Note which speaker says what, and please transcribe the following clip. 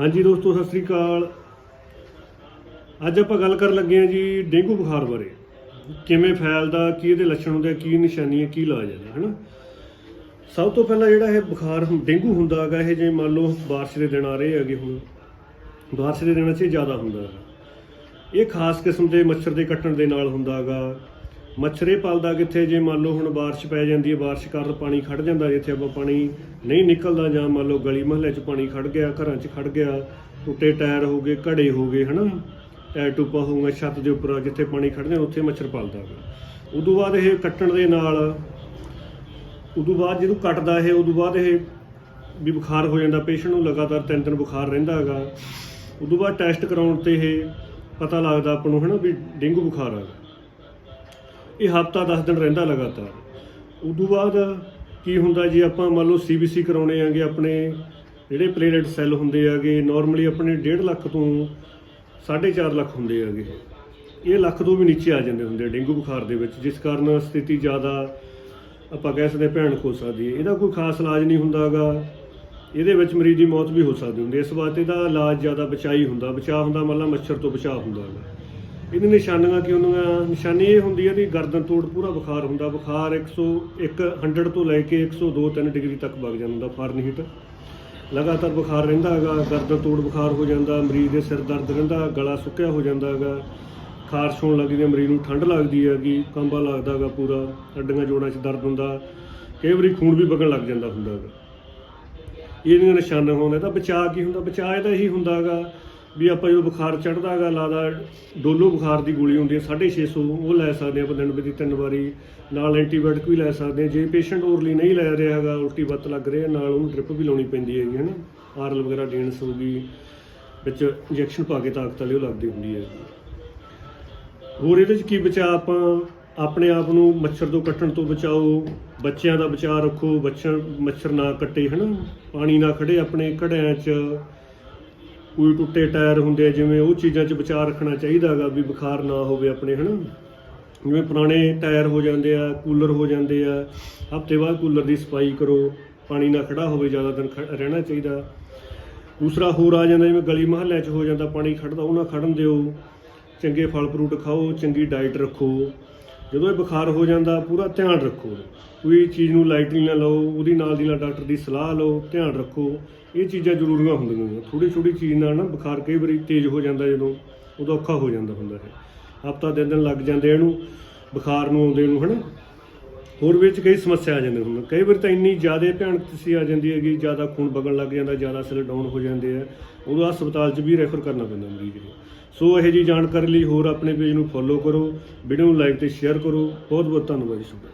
Speaker 1: ਹਾਂਜੀ ਦੋਸਤੋ, ਸਤਿ ਸ੍ਰੀ ਅਕਾਲ। ਅੱਜ ਆਪਾਂ ਗੱਲ ਕਰਨ ਲੱਗੇ ਹਾਂ ਜੀ ਡੇਂਗੂ ਬੁਖਾਰ ਬਾਰੇ। ਕਿਵੇਂ ਫੈਲਦਾ, ਕੀ ਇਹਦੇ ਲੱਛਣ ਹੁੰਦੇ ਆ, ਕੀ ਨਿਸ਼ਾਨੀ ਹੈ, ਕੀ ਇਲਾਜ ਹੈ, ਹਨਾ? ਸਭ ਤੋਂ ਪਹਿਲਾਂ ਜਿਹੜਾ ਇਹ ਬੁਖਾਰ ਹੁੰ- ਡੇਂਗੂ ਹੁੰਦਾ ਹੈਗਾ, ਇਹ ਜੇ ਮੰਨ ਲਓ ਬਾਰਿਸ਼ ਦੇ ਦਿਨ ਆ ਰਹੇ ਹੈਗੇ ਹੁਣ, ਬਾਰਿਸ਼ ਦੇ ਦਿਨਾਂ 'ਚ ਇਹ ਜ਼ਿਆਦਾ ਹੁੰਦਾ ਹੈਗਾ। ਇਹ ਖਾਸ ਕਿਸਮ ਦੇ ਮੱਛਰ ਦੇ ਕੱਟਣ ਦੇ ਨਾਲ ਹੁੰਦਾ ਹੈਗਾ। ਮੱਛਰ ਇਹ ਪਲਦਾ ਕਿੱਥੇ? ਜੇ ਮੰਨ ਲਓ ਹੁਣ ਬਾਰਿਸ਼ ਪੈ ਜਾਂਦੀ ਹੈ, ਬਾਰਿਸ਼ ਕਾਰਨ ਪਾਣੀ ਖੜ ਜਾਂਦਾ, ਜਿੱਥੇ ਆਪਾਂ ਪਾਣੀ ਨਹੀਂ ਨਿਕਲਦਾ ਜਾਂ ਮੰਨ ਲਓ ਗਲੀ ਮਹੱਲੇ 'ਚ ਪਾਣੀ ਖੜ ਗਿਆ, ਘਰਾਂ 'ਚ ਖੜ ਗਿਆ, ਟੁੱਟੇ ਟਾਇਰ ਹੋ ਗਏ, ਘੜੇ ਹੋ ਗਏ, ਹਨਾ? ਟਾਇਰ ਟੁੱਪਾ ਹੋਊਗਾ ਛੱਤ ਦੇ ਉੱਪਰ ਜਿੱਥੇ ਪਾਣੀ ਖੜ ਜਾਂਦਾ, ਉੱਥੇ ਮੱਛਰ ਪਲਦਾ ਹੈਗਾ ਉਦੋਂ ਬਾਅਦ ਇਹ ਕੱਟਣ ਦੇ ਨਾਲ, ਉਦੋਂ ਬਾਅਦ ਜਦੋਂ ਕੱਟਦਾ ਇਹ, ਉਦੋਂ ਬਾਅਦ ਇਹ ਵੀ ਬੁਖਾਰ ਹੋ ਜਾਂਦਾ, ਪੇਸ਼ੈਂਟ ਨੂੰ ਲਗਾਤਾਰ ਤਿੰਨ ਦਿਨ ਬੁਖਾਰ ਰਹਿੰਦਾ ਹੈਗਾ। ਉਦੋਂ ਬਾਅਦ ਟੈਸਟ ਕਰਾਉਣ ਤੇ ਇਹ ਪਤਾ ਲੱਗਦਾ ਆਪਾਂ ਨੂੰ, ਹਨਾ, ਵੀ ਡੇਂਗੂ ਬੁਖਾਰ ਆ। ਇਹ ਹਫਤਾ 10 ਦਿਨ ਰਹਿੰਦਾ ਲਗਾਤਾਰ। ਉਦੋਂ ਬਾਅਦ ਕੀ ਹੁੰਦਾ ਜੀ, ਆਪਾਂ ਮੰਨ ਲਓ ਸੀਬੀਸੀ ਕਰਾਉਣੇ ਆਂਗੇ ਆਪਣੇ, ਜਿਹੜੇ ਪਲੇਟਲੇਟ ਸੈੱਲ ਹੁੰਦੇ ਆਗੇ ਨਾਰਮਲੀ ਆਪਣੇ 1.5 ਲੱਖ ਤੋਂ 4.5 ਲੱਖ ਹੁੰਦੇ ਆਗੇ ਇਹ ਲੱਖ ਤੋਂ ਵੀ ਨੀਚੇ ਆ ਜਾਂਦੇ ਹੁੰਦੇ ਆ ਡੇਂਗੂ ਬੁਖਾਰ ਦੇ ਵਿੱਚ, ਜਿਸ ਕਾਰਨ ਸਥਿਤੀ ਜ਼ਿਆਦਾ ਆਪਾਂ ਕਹਿ ਸਕਦੇ ਭੈਣ ਖੋ ਸਕਦੀ ਹੈ। ਇਹਦਾ ਕੋਈ ਖਾਸ ਇਲਾਜ ਨਹੀਂ ਹੁੰਦਾਗਾ ਇਹਦੇ ਵਿੱਚ ਮਰੀਜ਼ ਦੀ ਮੌਤ ਵੀ ਹੋ ਸਕਦੀ ਹੁੰਦੀ ਇਸ ਵਾਸਤੇ ਇਹਦਾ ਇਲਾਜ ਜ਼ਿਆਦਾ ਬਚਾਈ ਹੁੰਦਾ। ਬਚਾਅ ਹੁੰਦਾ ਮਤਲਬ ਮੱਛਰ ਤੋਂ ਬਚਾਅ ਹੁੰਦਾ ਹੈਗਾ। ਇਹਦੀਆਂ ਨਿਸ਼ਾਨੀਆਂ ਕੀ ਹੁੰਦੀਆਂ ਨਿਸ਼ਾਨੀ ਇਹ ਹੁੰਦੀ ਹੈ ਕਿ ਗਰਦਨ ਤੋੜ ਪੂਰਾ ਬੁਖਾਰ ਹੁੰਦਾ। ਬੁਖਾਰ 101 100 ਤੋਂ ਲੈ ਕੇ 102 3 ਡਿਗਰੀ ਤੱਕ ਵਗ ਜਾਂਦਾ ਫਾਰਨਹੀਟ। ਲਗਾਤਾਰ ਬੁਖਾਰ ਰਹਿੰਦਾ ਹੈਗਾ, ਗਰਦਨ ਤੋੜ ਬੁਖਾਰ ਹੋ ਜਾਂਦਾ, ਮਰੀਜ਼ ਦੇ ਸਿਰ ਦਰਦ ਰਹਿੰਦਾ, ਗਲਾ ਸੁੱਕਿਆ ਹੋ ਜਾਂਦਾ ਹੈਗਾ। ਖਾਰਸ਼ ਹੋਣ ਲੱਗਦੀ ਹੈ, ਮਰੀਜ਼ ਨੂੰ ਠੰਡ ਲੱਗਦੀ ਹੈਗੀ, ਕੰਬਾ ਲੱਗਦਾ ਹੈਗਾ ਪੂਰਾ, ਹੱਡੀਆਂ ਜੋੜਾਂ 'ਚ ਦਰਦ ਹੁੰਦਾ। ਕਈ ਵਾਰੀ ਖੂਨ ਵੀ ਵਗਣ ਲੱਗ ਜਾਂਦਾ ਹੁੰਦਾ ਹੈਗਾ। ਇਹਦੀਆਂ ਨਿਸ਼ਾਨਾਂ ਹੁੰਦੇ ਤਾਂ ਬਚਾਅ ਕੀ ਹੁੰਦਾ? ਬਚਾਅ ਇਹਦਾ ਇਹੀ ਹੁੰਦਾ ਹੈਗਾ ਵੀ ਆਪਾਂ ਜਦੋਂ ਬੁਖਾਰ ਚੜਦਾ ਹੈਗਾ, ਲਾਦਾ ਡੋਲੋ ਬੁਖਾਰ ਦੀ ਗੋਲੀ ਹੁੰਦੀ ਹੈ 650 ਉਹ ਲੈ ਸਕਦੇ ਆਪਾਂ ਦਿਨ ਵਿੱਚ ਤਿੰਨ ਵਾਰੀ। ਨਾਲ ਐਂਟੀਬਾਇਓਟਿਕ ਵੀ ਲੈ ਸਕਦੇ ਹਾਂ। ਜੇ ਪੇਸ਼ੈਂਟ ਓਰਲੀ ਨਹੀਂ ਲੈ ਰਿਹਾ ਹੈਗਾ, ਉਲਟੀ ਵੱਤ ਲੱਗ ਰਹੀ ਹੈ ਨਾਲ ਉਹਨੂੰ ਡ੍ਰਿਪ ਵੀ ਲਾਉਣੀ ਪੈਂਦੀ ਹੈਗੀ ਹੈ ਨਾ ਆਰਲ ਵਗੈਰਾ ਦੇਣ ਹੋ ਗਈ ਵਿੱਚ ਇੰਜੈਕਸ਼ਨ ਪਾ ਕੇ ਤਾਕਤ ਵਾਲੀ ਉਹ ਲੱਗਦੀ ਹੁੰਦੀ ਹੈ। ਹੋਰ ਇਹਦੇ 'ਚ ਕੀ ਬਚਾਅ ਆਪਾਂ? ਆਪਣੇ ਆਪ ਨੂੰ ਮੱਛਰ ਤੋਂ ਕੱਟਣ ਤੋਂ ਬਚਾਓ, ਬੱਚਿਆਂ ਦਾ ਬਚਾਅ ਰੱਖੋ ਬੱਚਾ ਮੱਛਰ ਨਾ ਕੱਟੇ, ਹਨਾ? ਪਾਣੀ ਨਾ ਖੜੇ ਆਪਣੇ ਘੜਿਆਂ 'ਚ। ਕੋਈ ਟੁੱਟੇ ਟਾਇਰ ਹੁੰਦੇ ਆ, ਜਿਵੇਂ ਉਹ ਚੀਜ਼ਾਂ 'ਚ ਬਚਾਅ ਰੱਖਣਾ ਚਾਹੀਦਾ ਹੈਗਾ ਵੀ ਬੁਖਾਰ ਨਾ ਹੋਵੇ ਆਪਣੇ, ਹਨਾ? ਜਿਵੇਂ ਪੁਰਾਣੇ ਟਾਇਰ ਹੋ ਜਾਂਦੇ ਆ, ਕੂਲਰ ਹੋ ਜਾਂਦੇ ਆ, ਹਫ਼ਤੇ ਬਾਅਦ ਕੂਲਰ ਦੀ ਸਫ਼ਾਈ ਕਰੋ, ਪਾਣੀ ਨਾ ਖੜਾ ਹੋਵੇ, ਜ਼ਿਆਦਾ ਦਿਨ ਖ- ਰਹਿਣਾ ਚਾਹੀਦਾ। ਦੂਸਰਾ ਹੋਰ ਆ ਜਾਂਦਾ, ਜਿਵੇਂ ਗਲੀ ਮਹੱਲਿਆਂ 'ਚ ਹੋ ਜਾਂਦਾ, ਪਾਣੀ ਖੜਦਾ ਉਹਨਾਂ ਨਾ ਖੜਨ ਦਿਓ। ਚੰਗੇ ਫਲ ਫਰੂਟ ਖਾਓ, ਚੰਗੀ ਡਾਈਟ ਰੱਖੋ। ਜਦੋਂ ਇਹ ਬੁਖਾਰ ਹੋ ਜਾਂਦਾ, ਪੂਰਾ ਧਿਆਨ ਰੱਖੋ। ਕੋਈ ਚੀਜ਼ ਨੂੰ ਲਾਈਟਲੀ ਨਾ ਲਓ, ਉਹਦੀ ਨਾਲ ਦੀ ਨਾਲ ਡਾਕਟਰ ਦੀ ਸਲਾਹ ਲਓ, ਧਿਆਨ ਰੱਖੋ। ਇਹ ਚੀਜ਼ਾਂ ਜ਼ਰੂਰੀਆਂ ਹੁੰਦੀਆਂ ਨੇ। ਥੋੜੀ ਥੋੜੀ ਚੀਜ਼ ਨਾਲ ਨਾ ਬੁਖਾਰ ਕਈ ਵਾਰੀ ਤੇਜ਼ ਹੋ ਜਾਂਦਾ ਜਦੋਂ ਉਦੋਂ ਔਖਾ ਹੋ ਜਾਂਦਾ ਹੁੰਦਾ ਹੈ। ਹਫਤਾ ਦਿਨ ਦਿਨ ਲੱਗ ਜਾਂਦੇ ਇਹਨੂੰ, ਬੁਖਾਰ ਨੂੰ ਆਉਂਦੇ ਨੂੰ, ਹਨਾ? ਹੋਰ ਵਿੱਚ ਕਈ ਸਮੱਸਿਆ ਆ ਜਾਂਦੀਆਂ ਹੁੰਦੀਆਂ। ਕਈ ਵਾਰ ਤਾਂ ਇੰਨੀ ਜ਼ਿਆਦਾ ਭਿਆਨਕ ਤੁਸੀਂ ਆ ਜਾਂਦੀ ਹੈ ਕਿ ਜ਼ਿਆਦਾ ਖੂਨ ਵਗਣ ਲੱਗ ਜਾਂਦਾ, ਜ਼ਿਆਦਾ ਸੈੱਲ ਡਾਊਨ ਹੋ ਜਾਂਦੇ ਆ। ਉਦੋਂ ਹਸਪਤਾਲ 'ਚ ਵੀ ਰੈਫਰ ਕਰਨਾ ਪੈਂਦਾ ਮਰੀਜ਼ ਨੂੰ। ਸੋ ਇਹ ਜੀ ਜਾਣਕਾਰੀ ਲਈ ਹੋਰ ਆਪਣੇ ਪੇਜ ਨੂੰ ਫੋਲੋ ਕਰੋ ਵੀਡੀਓ ਨੂੰ ਲਾਈਕ ਤੇ ਸ਼ੇਅਰ ਕਰੋ। ਬਹੁਤ ਬਹੁਤ ਧੰਨਵਾਦ ਜੀ ਤੁਹਾਡਾ